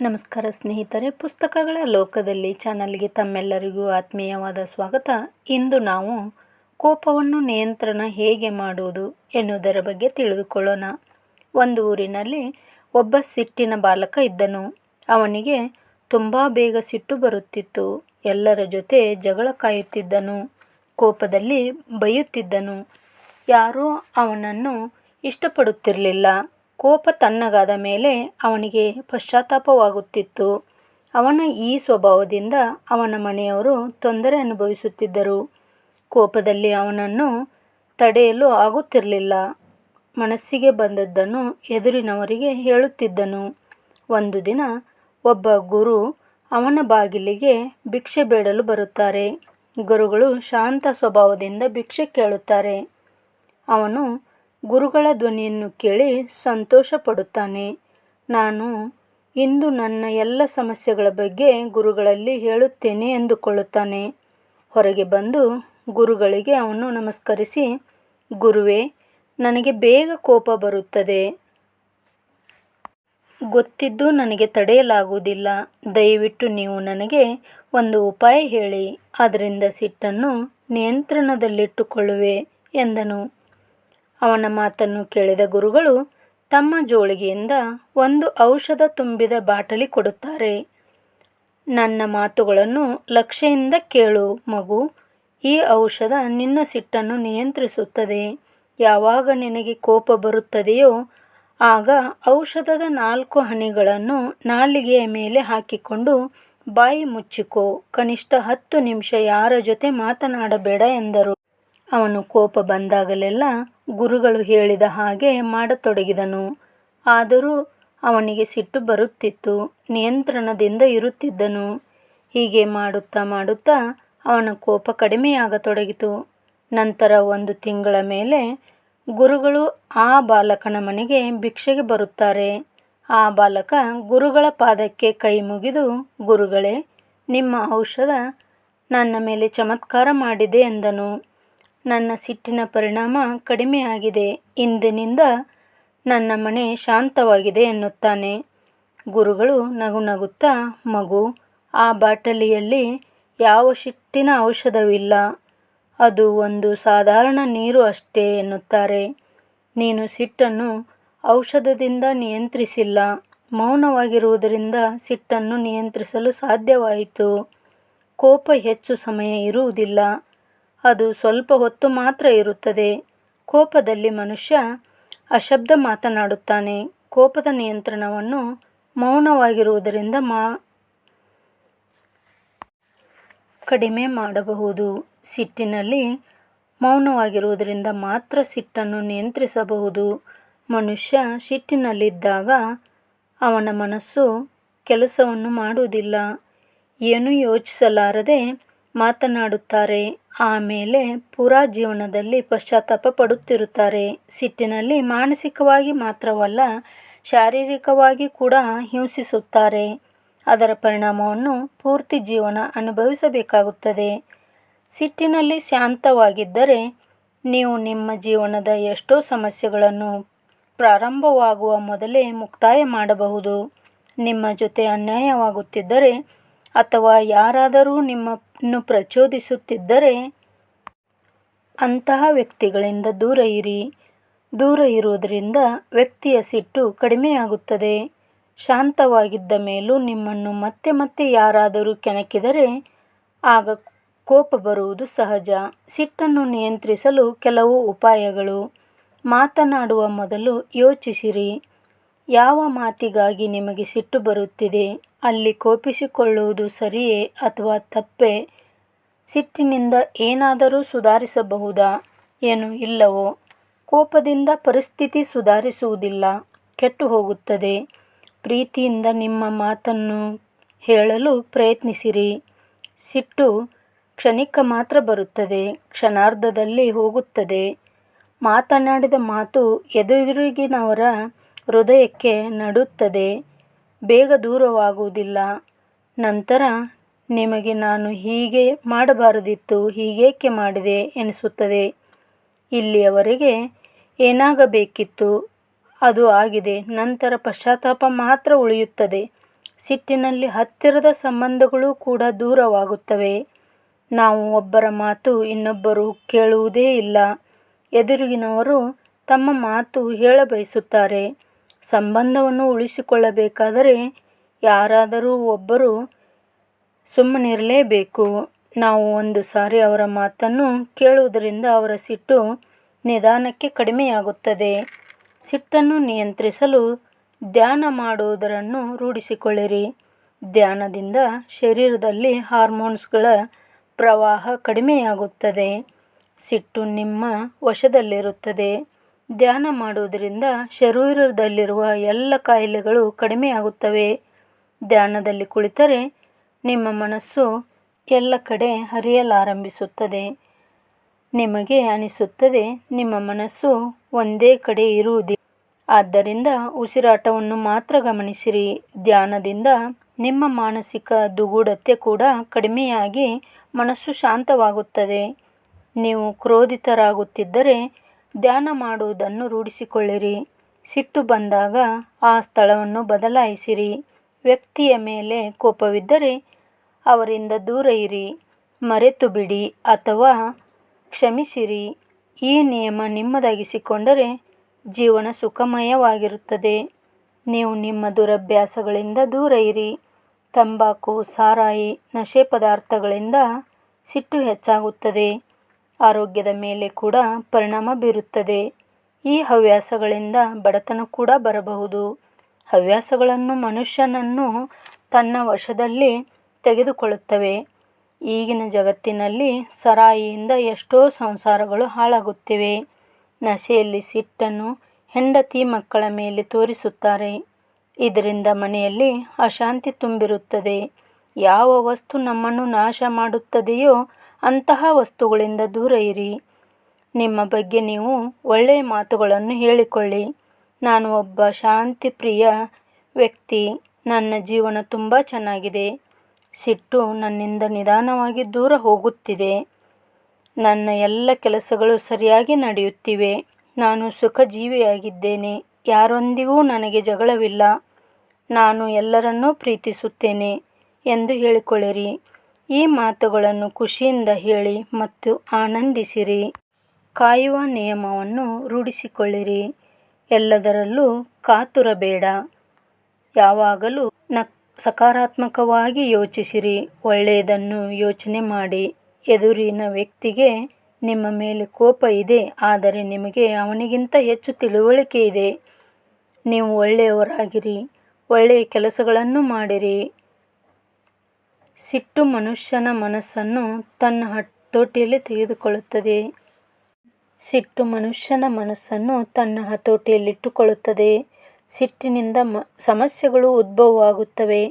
ನಮಸ್ಕಾರ ಸ್ನೇಹಿತರೆ, ಪುಸ್ತಕಗಳ ಲೋಕದಲ್ಲಿ ಚಾನಲ್ಗೆ ತಮ್ಮೆಲ್ಲರಿಗೂ ಆತ್ಮೀಯವಾದ ಸ್ವಾಗತ. ಇಂದು ನಾವು ಕೋಪವನ್ನು ನಿಯಂತ್ರಣ ಹೇಗೆ ಮಾಡುವುದು ಎನ್ನುವುದರ ಬಗ್ಗೆ ತಿಳಿದುಕೊಳ್ಳೋಣ. ಒಂದು ಊರಿನಲ್ಲಿ ಒಬ್ಬ ಸಿಟ್ಟಿನ ಬಾಲಕ ಇದ್ದನು. ಅವನಿಗೆ ತುಂಬ ಬೇಗ ಸಿಟ್ಟು ಬರುತ್ತಿತ್ತು. ಎಲ್ಲರ ಜೊತೆ ಜಗಳ ಕಾಯುತ್ತಿದ್ದನು. ಕೋಪದಲ್ಲಿ ಬೈಯುತ್ತಿದ್ದನು. ಯಾರೂ ಅವನನ್ನು ಇಷ್ಟಪಡುತ್ತಿರಲಿಲ್ಲ. ಕೋಪ ತಣ್ಣಗಾದ ಮೇಲೆ ಅವನಿಗೆ ಪಶ್ಚಾತ್ತಾಪವಾಗುತ್ತಿತ್ತು. ಅವನ ಈ ಸ್ವಭಾವದಿಂದ ಅವನ ಮನೆಯವರು ತೊಂದರೆ ಅನುಭವಿಸುತ್ತಿದ್ದರು. ಕೋಪದಲ್ಲಿ ಅವನನ್ನು ತಡೆಯಲು ಆಗುತ್ತಿರಲಿಲ್ಲ. ಮನಸ್ಸಿಗೆ ಬಂದದ್ದನ್ನು ಎದುರಿನವರಿಗೆ ಹೇಳುತ್ತಿದ್ದನು. ಒಂದು ದಿನ ಒಬ್ಬ ಗುರು ಅವನ ಬಾಗಿಲಿಗೆ ಭಿಕ್ಷೆ ಬೇಡಲು ಬರುತ್ತಾರೆ. ಗುರುಗಳು ಶಾಂತ ಸ್ವಭಾವದಿಂದ ಭಿಕ್ಷೆ ಕೇಳುತ್ತಾರೆ. ಅವನು ಗುರುಗಳ ಧ್ವನಿಯನ್ನು ಕೇಳಿ ಸಂತೋಷ ಪಡುತ್ತಾನೆ ನಾನು ಇಂದು ನನ್ನ ಎಲ್ಲ ಸಮಸ್ಯೆಗಳ ಬಗ್ಗೆ ಗುರುಗಳಲ್ಲಿ ಹೇಳುತ್ತೇನೆ ಎಂದುಕೊಳ್ಳುತ್ತಾನೆ. ಹೊರಗೆ ಬಂದು ಗುರುಗಳಿಗೆ ಅವನು ನಮಸ್ಕರಿಸಿ, ಗುರುವೇ, ನನಗೆ ಬೇಗ ಕೋಪ ಬರುತ್ತದೆ. ಗೊತ್ತಿದ್ದು ನನಗೆ ತಡೆಯಲಾಗುವುದಿಲ್ಲ. ದಯವಿಟ್ಟು ನೀವು ನನಗೆ ಒಂದು ಉಪಾಯ ಹೇಳಿ. ಅದರಿಂದ ಸಿಟ್ಟನ್ನು ನಿಯಂತ್ರಣದಲ್ಲಿಟ್ಟುಕೊಳ್ಳುವೆ, ಎಂದನು. ಅವನ ಮಾತನ್ನು ಕೇಳಿದ ಗುರುಗಳು ತಮ್ಮ ಜೋಳಿಗೆಯಿಂದ ಒಂದು ಔಷಧ ತುಂಬಿದ ಬಾಟಲಿ ಕೊಡುತ್ತಾರೆ. ನನ್ನ ಮಾತುಗಳನ್ನು ಲಕ್ಷ್ಯದಿಂದ ಕೇಳು ಮಗು, ಈ ಔಷಧ ನಿನ್ನ ಸಿಟ್ಟನ್ನು ನಿಯಂತ್ರಿಸುತ್ತದೆ. ಯಾವಾಗ ನಿನಗೆ ಕೋಪ ಬರುತ್ತದೆಯೋ ಆಗ ಔಷಧದ ನಾಲ್ಕು ಹನಿಗಳನ್ನು ನಾಲಿಗೆಯ ಮೇಲೆ ಹಾಕಿಕೊಂಡು ಬಾಯಿ ಮುಚ್ಚಿಕೋ. ಕನಿಷ್ಠ ಹತ್ತು ನಿಮಿಷ ಯಾರ ಜೊತೆ ಮಾತನಾಡಬೇಡ ಎಂದರು. ಅವನು ಕೋಪ ಬಂದಾಗಲೆಲ್ಲ ಗುರುಗಳು ಹೇಳಿದ ಹಾಗೆ ಮಾಡತೊಡಗಿದನು. ಆದರೂ ಅವನಿಗೆ ಸಿಟ್ಟು ಬರುತ್ತಿತ್ತು, ನಿಯಂತ್ರಣದಿಂದ ಇರುತ್ತಿದ್ದನು. ಹೀಗೆ ಮಾಡುತ್ತಾ ಮಾಡುತ್ತಾ ಅವನ ಕೋಪ ಕಡಿಮೆಯಾಗತೊಡಗಿತು. ನಂತರ ಒಂದು ತಿಂಗಳ ಮೇಲೆ ಗುರುಗಳು ಆ ಬಾಲಕನ ಮನೆಗೆ ಭಿಕ್ಷೆಗೆ ಬರುತ್ತಾರೆ. ಆ ಬಾಲಕ ಗುರುಗಳ ಪಾದಕ್ಕೆ ಕೈ ಮುಗಿದು, ಗುರುಗಳೇ, ನಿಮ್ಮ ಔಷಧ ನನ್ನ ಮೇಲೆ ಚಮತ್ಕಾರ ಮಾಡಿದೆ ಎಂದನು. ನನ್ನ ಸಿಟ್ಟಿನ ಪರಿಣಾಮ ಕಡಿಮೆಯಾಗಿದೆ ಇಂದಿನಿಂದ ನನ್ನ ಮನೆ ಶಾಂತವಾಗಿದೆ ಎನ್ನುತ್ತಾನೆ. ಗುರುಗಳು ನಗು ನಗುತ್ತಾ, ಮಗು, ಆ ಬಾಟಲಿಯಲ್ಲಿ ಯಾವ ಸಿಟ್ಟಿನ ಔಷಧವಿಲ್ಲ ಅದು ಒಂದು ಸಾಧಾರಣ ನೀರು ಅಷ್ಟೇ ಎನ್ನುತ್ತಾರೆ. ನೀನು ಸಿಟ್ಟನ್ನು ಔಷಧದಿಂದ ನಿಯಂತ್ರಿಸಿಲ್ಲ. ಮೌನವಾಗಿರುವುದರಿಂದ ಸಿಟ್ಟನ್ನು ನಿಯಂತ್ರಿಸಲು ಸಾಧ್ಯವಾಯಿತು. ಕೋಪ ಹೆಚ್ಚು ಸಮಯ ಇರುವುದಿಲ್ಲ. ಅದು ಸ್ವಲ್ಪ ಹೊತ್ತು ಮಾತ್ರ ಇರುತ್ತದೆ. ಕೋಪದಲ್ಲಿ ಮನುಷ್ಯ ಅಶಬ್ದ ಮಾತನಾಡುತ್ತಾನೆ. ಕೋಪದ ನಿಯಂತ್ರಣವನ್ನು ಮೌನವಾಗಿರುವುದರಿಂದ ಮಾ ಕಡಿಮೆ ಮಾಡಬಹುದು. ಸಿಟ್ಟಿನಲ್ಲಿ ಮೌನವಾಗಿರುವುದರಿಂದ ಮಾತ್ರ ಸಿಟ್ಟನ್ನು ನಿಯಂತ್ರಿಸಬಹುದು. ಮನುಷ್ಯ ಸಿಟ್ಟಿನಲ್ಲಿದ್ದಾಗ ಅವನ ಮನಸ್ಸು ಕೆಲಸವನ್ನು ಮಾಡುವುದಿಲ್ಲ. ಏನೂ ಯೋಚಿಸಲಾರದೆ ಮಾತನಾಡುತ್ತಾರೆ. ಆಮೇಲೆ ಪೂರಾ ಜೀವನದಲ್ಲಿ ಪಶ್ಚಾತ್ತಾಪ ಪಡುತ್ತಿರುತ್ತಾರೆ. ಸಿಟ್ಟಿನಲ್ಲಿ ಮಾನಸಿಕವಾಗಿ ಮಾತ್ರವಲ್ಲ, ಶಾರೀರಿಕವಾಗಿ ಕೂಡ ಹಿಂಸಿಸುತ್ತಾರೆ. ಅದರ ಪರಿಣಾಮವನ್ನು ಪೂರ್ತಿ ಜೀವನ ಅನುಭವಿಸಬೇಕಾಗುತ್ತದೆ. ಸಿಟ್ಟಿನಲ್ಲಿ ಶಾಂತವಾಗಿದ್ದರೆ ನೀವು ನಿಮ್ಮ ಜೀವನದ ಎಷ್ಟೋ ಸಮಸ್ಯೆಗಳನ್ನು ಪ್ರಾರಂಭವಾಗುವ ಮೊದಲೇ ಮುಕ್ತಾಯ ಮಾಡಬಹುದು. ನಿಮ್ಮ ಜೊತೆ ಅನ್ಯಾಯವಾಗುತ್ತಿದ್ದರೆ ಅಥವಾ ಯಾರಾದರೂ ನಿಮ್ಮನ್ನು ಪ್ರಚೋದಿಸುತ್ತಿದ್ದರೆ ಅಂತಹ ವ್ಯಕ್ತಿಗಳಿಂದ ದೂರ ಇರಿ. ದೂರ ಇರುವುದರಿಂದ ವ್ಯಕ್ತಿಯ ಸಿಟ್ಟು ಕಡಿಮೆಯಾಗುತ್ತದೆ. ಶಾಂತವಾಗಿದ್ದ ಮೇಲೂ ನಿಮ್ಮನ್ನು ಮತ್ತೆ ಮತ್ತೆ ಯಾರಾದರೂ ಕೆಣಕಿದರೆ ಆಗ ಕೋಪ ಬರುವುದು ಸಹಜ. ಸಿಟ್ಟನ್ನು ನಿಯಂತ್ರಿಸಲು ಕೆಲವು ಉಪಾಯಗಳು. ಮಾತನಾಡುವ ಮೊದಲು ಯೋಚಿಸಿರಿ. ಯಾವ ಮಾತಿಗಾಗಿ ನಿಮಗೆ ಸಿಟ್ಟು ಬರುತ್ತಿದೆ? ಅಲ್ಲಿ ಕೋಪಿಸಿಕೊಳ್ಳುವುದು ಸರಿಯೇ ಅಥವಾ ತಪ್ಪೇ? ಸಿಟ್ಟಿನಿಂದ ಏನಾದರೂ ಸುಧಾರಿಸಬಹುದಾ? ಏನು ಇಲ್ಲವೋ? ಕೋಪದಿಂದ ಪರಿಸ್ಥಿತಿ ಸುಧಾರಿಸುವುದಿಲ್ಲ, ಕೆಟ್ಟು ಹೋಗುತ್ತದೆ. ಪ್ರೀತಿಯಿಂದ ನಿಮ್ಮ ಮಾತನ್ನು ಹೇಳಲು ಪ್ರಯತ್ನಿಸಿರಿ. ಸಿಟ್ಟು ಕ್ಷಣಿಕ ಮಾತ್ರ ಬರುತ್ತದೆ, ಕ್ಷಣಾರ್ಧದಲ್ಲಿ ಹೋಗುತ್ತದೆ. ಮಾತನಾಡಿದ ಮಾತು ಎದುರಿಗಿನವರ ಹೃದಯಕ್ಕೆ ನಡುತ್ತದೆ. ಬೇಗ ದೂರವಾಗುವುದಿಲ್ಲ. ನಂತರ, ನಿಮಗೆ ನಾನು ಹೀಗೆ ಮಾಡಬಾರದಿತ್ತು, ಹೀಗೇಕೆ ಮಾಡಿದೆ? ಎನಿಸುತ್ತದೆ. ಇಲ್ಲಿಯವರೆಗೆ ಏನಾಗಬೇಕಿತ್ತು? ಅದು ಆಗಿದೆ. ನಂತರ ಪಶ್ಚಾತ್ತಾಪ ಮಾತ್ರ ಉಳಿಯುತ್ತದೆ. ಸಿಟ್ಟಿನಲ್ಲಿ ಹತ್ತಿರದ ಸಂಬಂಧಗಳು ಕೂಡ ದೂರವಾಗುತ್ತವೆ. ನಾವು ಒಬ್ಬರ ಮಾತು ಇನ್ನೊಬ್ಬರು ಕೇಳುವುದೇ ಇಲ್ಲ. ಎದುರಿಗಿನವರು ತಮ್ಮ ಮಾತು ಹೇಳಬಯಸುತ್ತಾರೆ. ಸಂಬಂಧವನ್ನು ಉಳಿಸಿಕೊಳ್ಳಬೇಕಾದರೆ ಯಾರಾದರೂ ಒಬ್ಬರು ಸುಮ್ಮನಿರಲೇಬೇಕು. ನಾವು ಒಂದು ಸಾರಿ ಅವರ ಮಾತನ್ನು ಕೇಳುವುದರಿಂದ ಅವರ ಸಿಟ್ಟು ನಿಧಾನಕ್ಕೆ ಕಡಿಮೆಯಾಗುತ್ತದೆ. ಸಿಟ್ಟನ್ನು ನಿಯಂತ್ರಿಸಲು ಧ್ಯಾನ ಮಾಡುವುದನ್ನು ರೂಢಿಸಿಕೊಳ್ಳಿರಿ. ಧ್ಯಾನದಿಂದ ಶರೀರದಲ್ಲಿ ಹಾರ್ಮೋನ್ಸ್ಗಳ ಪ್ರವಾಹ ಕಡಿಮೆಯಾಗುತ್ತದೆ. ಸಿಟ್ಟು ನಿಮ್ಮ ವಶದಲ್ಲಿರುತ್ತದೆ. ಧ್ಯಾನ ಮಾಡುವುದರಿಂದ ಶರೀರದಲ್ಲಿರುವ ಎಲ್ಲ ಕಾಯಿಲೆಗಳು ಕಡಿಮೆಯಾಗುತ್ತವೆ ಧ್ಯಾನದಲ್ಲಿ ಕುಳಿತರೆ ನಿಮ್ಮ ಮನಸ್ಸು ಎಲ್ಲ ಕಡೆ ಹರಿಯಲಾರಂಭಿಸುತ್ತದೆ. ನಿಮಗೆ ಅನಿಸುತ್ತದೆ ನಿಮ್ಮ ಮನಸ್ಸು ಒಂದೇ ಕಡೆ ಇರುವುದಿಲ್ಲ. ಆದ್ದರಿಂದ ಉಸಿರಾಟವನ್ನು ಮಾತ್ರ ಗಮನಿಸಿರಿ. ಧ್ಯಾನದಿಂದ ನಿಮ್ಮ ಮಾನಸಿಕ ದುಗುಡತೆ ಕೂಡ ಕಡಿಮೆಯಾಗಿ ಮನಸ್ಸು ಶಾಂತವಾಗುತ್ತದೆ. ನೀವು ಕ್ರೋಧಿತರಾಗುತ್ತಿದ್ದರೆ ಧ್ಯಾನ ಮಾಡುವುದನ್ನು ರೂಢಿಸಿಕೊಳ್ಳಿರಿ. ಸಿಟ್ಟು ಬಂದಾಗ ಆ ಸ್ಥಳವನ್ನು ಬದಲಾಯಿಸಿರಿ. ವ್ಯಕ್ತಿಯ ಮೇಲೆ ಕೋಪವಿದ್ದರೆ ಅವರಿಂದ ದೂರ ಇರಿ. ಮರೆತು ಬಿಡಿ ಅಥವಾ ಕ್ಷಮಿಸಿರಿ. ಈ ನಿಯಮ ನಿಮ್ಮದಾಗಿಸಿಕೊಂಡರೆ ಜೀವನ ಸುಖಮಯವಾಗಿರುತ್ತದೆ. ನೀವು ನಿಮ್ಮ ದುರಭ್ಯಾಸಗಳಿಂದ ದೂರ ಇರಿ. ತಂಬಾಕು, ಸಾರಾಯಿ, ನಶೆ ಪದಾರ್ಥಗಳಿಂದ ಸಿಟ್ಟು ಹೆಚ್ಚಾಗುತ್ತದೆ. ಆರೋಗ್ಯದ ಮೇಲೆ ಕೂಡ ಪರಿಣಾಮ ಬೀರುತ್ತದೆ. ಈ ಹವ್ಯಾಸಗಳಿಂದ ಬಡತನ ಕೂಡ ಬರಬಹುದು. ಹವ್ಯಾಸಗಳನ್ನು ಮನುಷ್ಯನನ್ನು ತನ್ನ ವಶದಲ್ಲಿ ತೆಗೆದುಕೊಳ್ಳುತ್ತವೆ. ಈಗಿನ ಜಗತ್ತಿನಲ್ಲಿ ಸರಾಯಿಯಿಂದ ಎಷ್ಟೋ ಸಂಸಾರಗಳು ಹಾಳಾಗುತ್ತಿವೆ. ನಶೆಯಲ್ಲಿ ಸಿಟ್ಟನ್ನು ಹೆಂಡತಿ ಮಕ್ಕಳ ಮೇಲೆ ತೋರಿಸುತ್ತಾರೆ. ಇದರಿಂದ ಮನೆಯಲ್ಲಿ ಅಶಾಂತಿ ತುಂಬಿರುತ್ತದೆ. ಯಾವ ವಸ್ತು ನಮ್ಮನ್ನು ನಾಶ ಮಾಡುತ್ತದೆಯೋ ಅಂತಹ ವಸ್ತುಗಳಿಂದ ದೂರ ಇರಿ. ನಿಮ್ಮ ಬಗ್ಗೆ ನೀವು ಒಳ್ಳೆಯ ಮಾತುಗಳನ್ನು ಹೇಳಿಕೊಳ್ಳಿ. ನಾನು ಒಬ್ಬ ಶಾಂತಿಪ್ರಿಯ ವ್ಯಕ್ತಿ. ನನ್ನ ಜೀವನ ತುಂಬ ಚೆನ್ನಾಗಿದೆ. ಸಿಟ್ಟು ನನ್ನಿಂದ ನಿಧಾನವಾಗಿ ದೂರ ಹೋಗುತ್ತಿದೆ. ನನ್ನ ಎಲ್ಲ ಕೆಲಸಗಳು ಸರಿಯಾಗಿ ನಡೆಯುತ್ತಿವೆ. ನಾನು ಸುಖಜೀವಿಯಾಗಿದ್ದೇನೆ. ಯಾರೊಂದಿಗೂ ನನಗೆ ಜಗಳವಿಲ್ಲ. ನಾನು ಎಲ್ಲರನ್ನೂ ಪ್ರೀತಿಸುತ್ತೇನೆ ಎಂದು ಹೇಳಿಕೊಳ್ಳಿರಿ. ಈ ಮಾತುಗಳನ್ನು ಖುಷಿಯಿಂದ ಹೇಳಿ ಮತ್ತು ಆನಂದಿಸಿರಿ. ಕಾಯುವ ನಿಯಮವನ್ನು ರೂಢಿಸಿಕೊಳ್ಳಿರಿ. ಎಲ್ಲದರಲ್ಲೂ ಕಾತುರಬೇಡ. ಯಾವಾಗಲೂ ಸಕಾರಾತ್ಮಕವಾಗಿ ಯೋಚಿಸಿರಿ. ಒಳ್ಳೆಯದನ್ನು ಯೋಚನೆ ಮಾಡಿ. ಎದುರಿನ ವ್ಯಕ್ತಿಗೆ ನಿಮ್ಮ ಮೇಲೆ ಕೋಪ ಇದೆ, ಆದರೆ ನಿಮಗೆ ಅವನಿಗಿಂತ ಹೆಚ್ಚು ತಿಳುವಳಿಕೆ ಇದೆ. ನೀವು ಒಳ್ಳೆಯವರಾಗಿರಿ. ಒಳ್ಳೆಯ ಕೆಲಸಗಳನ್ನು ಮಾಡಿರಿ. ಸಿಟ್ಟು ಮನುಷ್ಯನ ಮನಸ್ಸನ್ನು ತನ್ನ ಹತೋಟಿಯಲ್ಲಿ ತೆಗೆದುಕೊಳ್ಳುತ್ತದೆ. ಸಿಟ್ಟು ಮನುಷ್ಯನ ಮನಸ್ಸನ್ನು ತನ್ನ ಹತೋಟಿಯಲ್ಲಿಟ್ಟುಕೊಳ್ಳುತ್ತದೆ ಸಿಟ್ಟಿನಿಂದ ಮ, ಸಮಸ್ಯೆಗಳು ಉದ್ಭವವಾಗುತ್ತವೆ.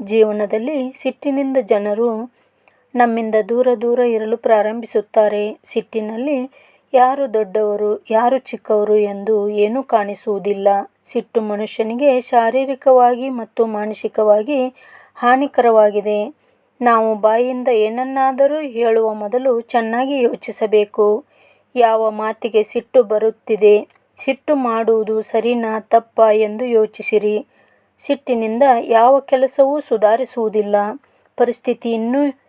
ಜೀವನದಲ್ಲಿ ಸಿಟ್ಟಿನಿಂದ ಜನರು ನಮ್ಮಿಂದ ದೂರ ದೂರ ಇರಲು ಪ್ರಾರಂಭಿಸುತ್ತಾರೆ. ಸಿಟ್ಟಿನಲ್ಲಿ ಯಾರು ದೊಡ್ಡವರು, ಯಾರು ಚಿಕ್ಕವರು ಎಂದು ಏನೂ ಕಾಣಿಸುವುದಿಲ್ಲ. ಸಿಟ್ಟು ಮನುಷ್ಯನಿಗೆ ಶಾರೀರಿಕವಾಗಿ ಮತ್ತು ಮಾನಸಿಕವಾಗಿ ಹಾನಿಕರವಾಗಿದೆ. ನಾವು ಬಾಯಿಂದ ಏನನ್ನಾದರೂ ಹೇಳುವ ಮೊದಲು ಚೆನ್ನಾಗಿ ಯೋಚಿಸಬೇಕು. ಯಾವ ಮಾತಿಗೆ ಸಿಟ್ಟು ಬರುತ್ತಿದೆ, ಸಿಟ್ಟು ಮಾಡುವುದು ಸರಿನಾ ತಪ್ಪಾ ಎಂದು ಯೋಚಿಸಿರಿ. ಸಿಟ್ಟಿನಿಂದ ಯಾವ ಕೆಲಸವೂ ಸುಧಾರಿಸುವುದಿಲ್ಲ, ಪರಿಸ್ಥಿತಿ ಇನ್ನೂ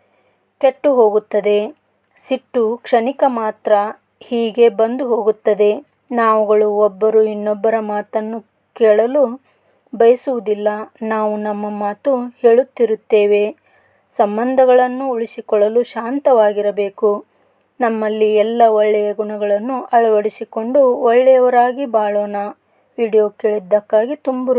ಕೆಟ್ಟು ಹೋಗುತ್ತದೆ ಸಿಟ್ಟು ಕ್ಷಣಿಕ ಮಾತ್ರ ಹೀಗೆ ಬಂದು ಹೋಗುತ್ತದೆ. ನಾವುಗಳು ಒಬ್ಬರು ಇನ್ನೊಬ್ಬರ ಮಾತನ್ನು ಕೇಳಲು ಬಯಸುವುದಿಲ್ಲ. ನಾವು ನಮ್ಮ ಮಾತು ಹೇಳುತ್ತಿರುತ್ತೇವೆ. ಸಂಬಂಧಗಳನ್ನು ಉಳಿಸಿಕೊಳ್ಳಲು ಶಾಂತವಾಗಿರಬೇಕು. ನಮ್ಮಲ್ಲಿ ಎಲ್ಲ ಒಳ್ಳೆಯ ಗುಣಗಳನ್ನು ಅಳವಡಿಸಿಕೊಂಡು ಒಳ್ಳೆಯವರಾಗಿ ಬಾಳೋಣ. ವಿಡಿಯೋ ಕೇಳಿದ್ದಕ್ಕಾಗಿ ತುಂಬು